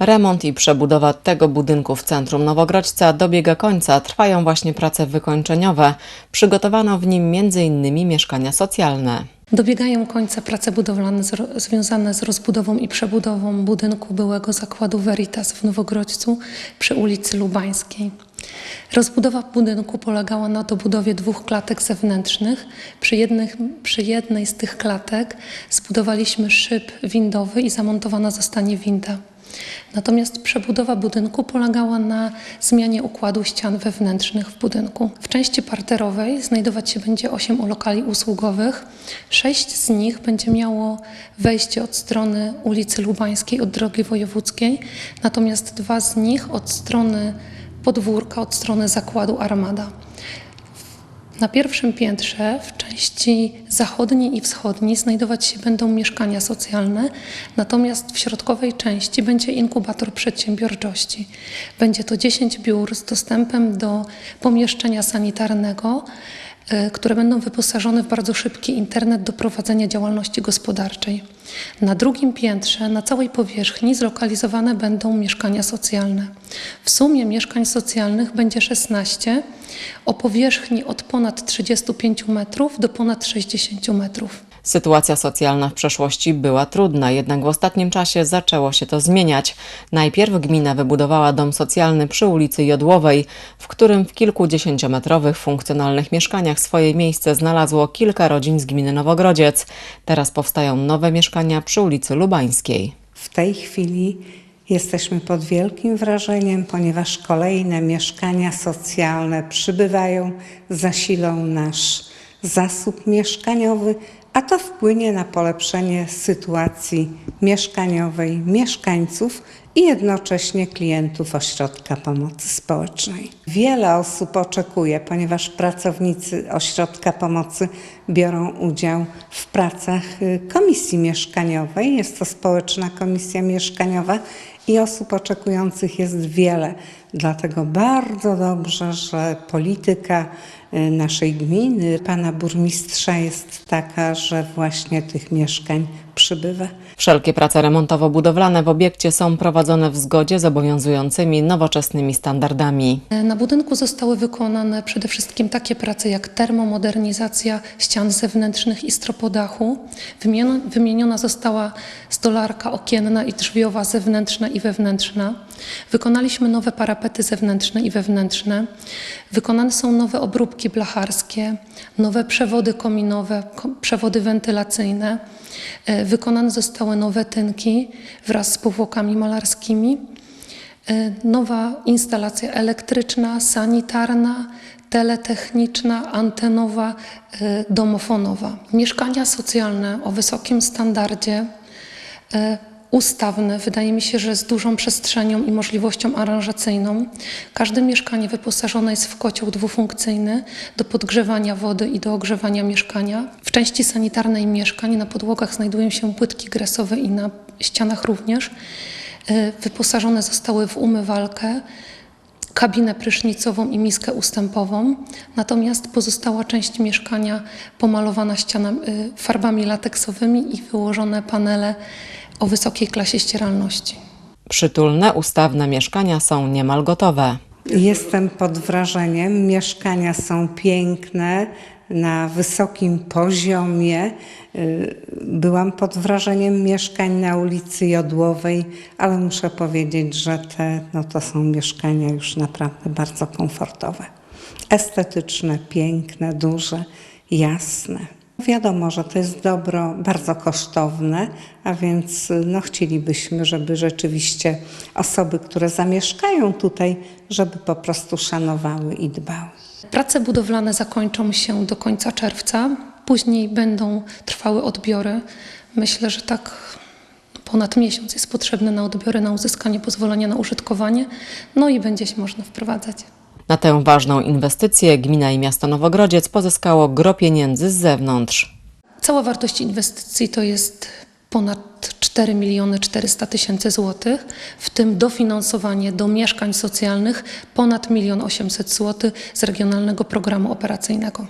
Remont i przebudowa tego budynku w centrum Nowogrodzca dobiega końca. Trwają właśnie prace wykończeniowe. Przygotowano w nim m.in. mieszkania socjalne. Dobiegają końca prace budowlane związane z rozbudową i przebudową budynku byłego zakładu Veritas w Nowogrodzcu przy ulicy Lubańskiej. Rozbudowa budynku polegała na dobudowie dwóch klatek zewnętrznych. Przy, jednych, przy jednej z tych klatek zbudowaliśmy szyb windowy i zamontowana zostanie winda. Natomiast przebudowa budynku polegała na zmianie układu ścian wewnętrznych w budynku. W części parterowej znajdować się będzie 8 lokali usługowych. Sześć z nich będzie miało wejście od strony ulicy Lubańskiej, od drogi wojewódzkiej, natomiast dwa z nich od strony podwórka, od strony zakładu Armada. Na pierwszym piętrze w części zachodniej i wschodniej znajdować się będą mieszkania socjalne, natomiast w środkowej części będzie inkubator przedsiębiorczości. Będzie to 10 biur z dostępem do pomieszczenia sanitarnego, które będą wyposażone w bardzo szybki internet do prowadzenia działalności gospodarczej. Na drugim piętrze, na całej powierzchni zlokalizowane będą mieszkania socjalne. W sumie mieszkań socjalnych będzie 16 o powierzchni od ponad 35 metrów do ponad 60 metrów. Sytuacja socjalna w przeszłości była trudna, jednak w ostatnim czasie zaczęło się to zmieniać. Najpierw gmina wybudowała dom socjalny przy ulicy Jodłowej, w którym w kilkudziesięciometrowych funkcjonalnych mieszkaniach swoje miejsce znalazło kilka rodzin z gminy Nowogrodziec. Teraz powstają nowe mieszkania przy ulicy Lubańskiej. W tej chwili jesteśmy pod wielkim wrażeniem, ponieważ kolejne mieszkania socjalne przybywają, zasilą nasz zasób mieszkaniowy, a to wpłynie na polepszenie sytuacji mieszkaniowej mieszkańców i jednocześnie klientów ośrodka pomocy społecznej. Wiele osób oczekuje, ponieważ pracownicy ośrodka pomocy biorą udział w pracach y, komisji mieszkaniowej. Jest to społeczna komisja mieszkaniowa i osób oczekujących jest wiele. Dlatego bardzo dobrze, że polityka naszej gminy, pana burmistrza jest taka, że właśnie tych mieszkań przybywa. Wszelkie prace remontowo-budowlane w obiekcie są prowadzone w zgodzie z obowiązującymi nowoczesnymi standardami. Na budynku zostały wykonane przede wszystkim takie prace jak termomodernizacja ścian zewnętrznych i stropodachu. Wymieniona, wymieniona została stolarka okienna i drzwiowa zewnętrzna i wewnętrzna. Wykonaliśmy nowe parapety zewnętrzne i wewnętrzne. Wykonane są nowe obróbki blacharskie, nowe przewody kominowe, ko- przewody wentylacyjne. E, Wykonane zostały nowe tynki wraz z powłokami malarskimi. E, Nowa instalacja elektryczna, sanitarna, teletechniczna, antenowa, e, domofonowa. Mieszkania socjalne o wysokim standardzie, ustawne, wydaje mi się, że z dużą przestrzenią i możliwością aranżacyjną. Każde mieszkanie wyposażone jest w kocioł dwufunkcyjny do podgrzewania wody i do ogrzewania mieszkania. W części sanitarnej mieszkań na podłogach znajdują się płytki gresowe i na ścianach również. E, Wyposażone zostały w umywalkę, kabinę prysznicową i miskę ustępową, natomiast pozostała część mieszkania pomalowana ściana, y, farbami lateksowymi i wyłożone panele o wysokiej klasie ścieralności. Przytulne, ustawne mieszkania są niemal gotowe. Jestem pod wrażeniem. Mieszkania są piękne, na wysokim poziomie. Y, Byłam pod wrażeniem mieszkań na ulicy Jodłowej, ale muszę powiedzieć, że te no to są mieszkania już naprawdę bardzo komfortowe. Estetyczne, piękne, duże, jasne. Wiadomo, że to jest dobro bardzo kosztowne, a więc no, chcielibyśmy, żeby rzeczywiście osoby, które zamieszkają tutaj, żeby po prostu szanowały i dbały. Prace budowlane zakończą się do końca czerwca, później będą trwały odbiory. Myślę, że tak ponad miesiąc jest potrzebny na odbiory, na uzyskanie pozwolenia na użytkowanie, no i będzie się można wprowadzać. Na tę ważną inwestycję gmina i miasto Nowogrodziec pozyskało gro pieniędzy z zewnątrz. Cała wartość inwestycji to jest ponad 4 miliony 400 tysięcy złotych, w tym dofinansowanie do mieszkań socjalnych ponad 1 800 złotych z Regionalnego Programu Operacyjnego.